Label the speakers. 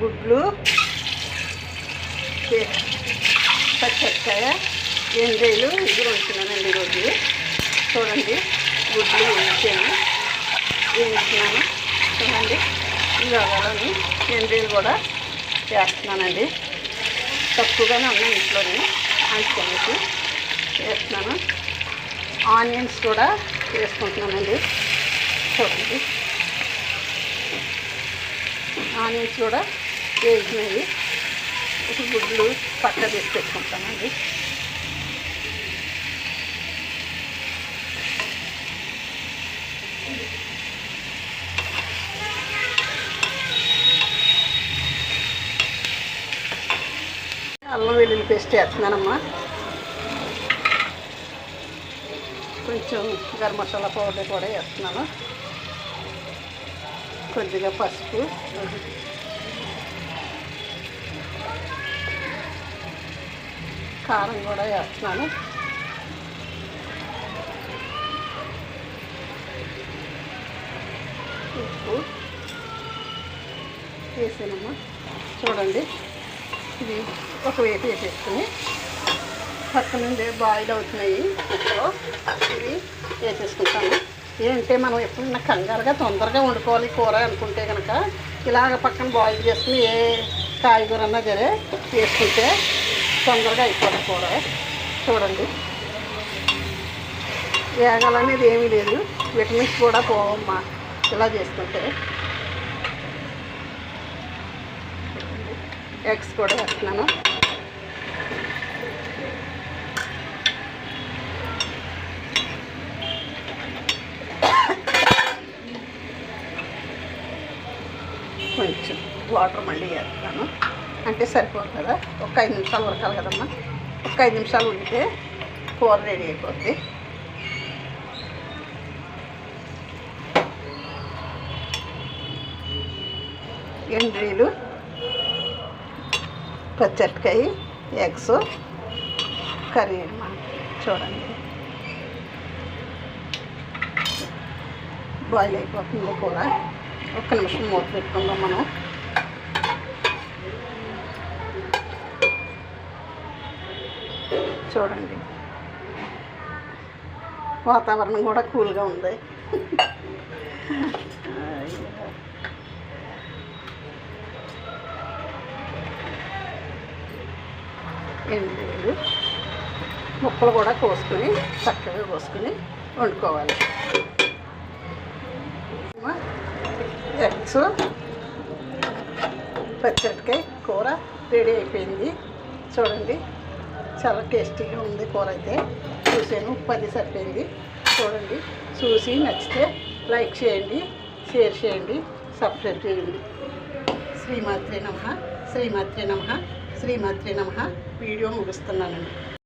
Speaker 1: గుడ్లు పచ్చడికాయ ఎండ్రీలు ఇది వండుతున్నానండి ఈరోజు. చూడండి గుడ్లు వేయించాను వేయించున్నాను చూడండి. ఇలాగలని ఎండ్రీలు కూడా వేస్తున్నానండి తక్కువగానే ఉన్నాయి ఇంట్లోనే అందుకనేసి వేస్తున్నాను ఆనియన్స్ కూడా వేసుకుంటున్నానండి. చూడండి. ఆనియన్స్ కూడా వేసినవి ఇప్పుడు గుడ్లు పక్క తీసి పెట్టుకుంటామండి అల్లం వెల్లుల్లి పేస్ట్ వేస్తున్నానమ్మా కొంచెం గరం మసాలా పౌడర్ కూడా వేస్తున్నాను. కొద్దిగా పసుపు. కారం కూడా వేస్తున్నాను. ఉప్పు వేసానమ్మా. చూడండి. ఇది ఒకవేపు వేసేసుకుని పక్క నుండి బాయిల్ అవుతున్నాయి. ఇప్పుడు ఇవి వేసేసుకుంటాము ఏంటంటే మనం ఎప్పుడన్నా కంగారుగా తొందరగా వండుకోవాలి కూర అనుకుంటే కనుక ఇలాగ పక్కన బాయిల్ చేసుకుని ఏ కాయగూర అన్నా సరే వేసుకుంటే తొందరగా అయిపోతుంది కూర చూడండి. వేగాలనేది ఏమీ లేదు. విటమిన్స్ కూడా పోవమ్మా. ఇలా చేసుకుంటే ఎగ్స్ కూడా వేస్తున్నాను. కొంచెం వాటర్ మళ్ళీ వేస్తాను. అంటే సరిపోదు కదా ఒక ఐదు నిమిషాలు ఉడకాలి కదమ్మా. ఒక ఐదు నిమిషాలు ఉడికితే కూర రెడీ అయిపోద్ది. ఎండ్రీలు పచ్చడికాయ ఎగ్స్ కర్రీ అన్నమాట. చూడండి. బాయిల్ అయిపోతుంది కూర. ఒక్క నిమిషం మూత పెట్టుకుందాం మనం. చూడండి. వాతావరణం కూడా కూల్గా ఉంది. ఎండు ముక్కలు కూడా కోసుకొని చక్కగా కోసుకొని వండుకోవాలి. ఎగ్స్ పచ్చడికాయ కూర రెడీ అయిపోయింది. చూడండి. చాలా టేస్టీగా ఉంది కూర అయితే. చూసాను ఉప్పు అది సరిపోయింది. చూడండి చూసి నచ్చితే లైక్ చేయండి షేర్ చేయండి సబ్స్క్రైబ్ చేయండి. శ్రీమాత్రే నమ శ్రీమాత్రే నమ శ్రీమాత్రే నమ. వీడియో ముగిస్తున్నానండి.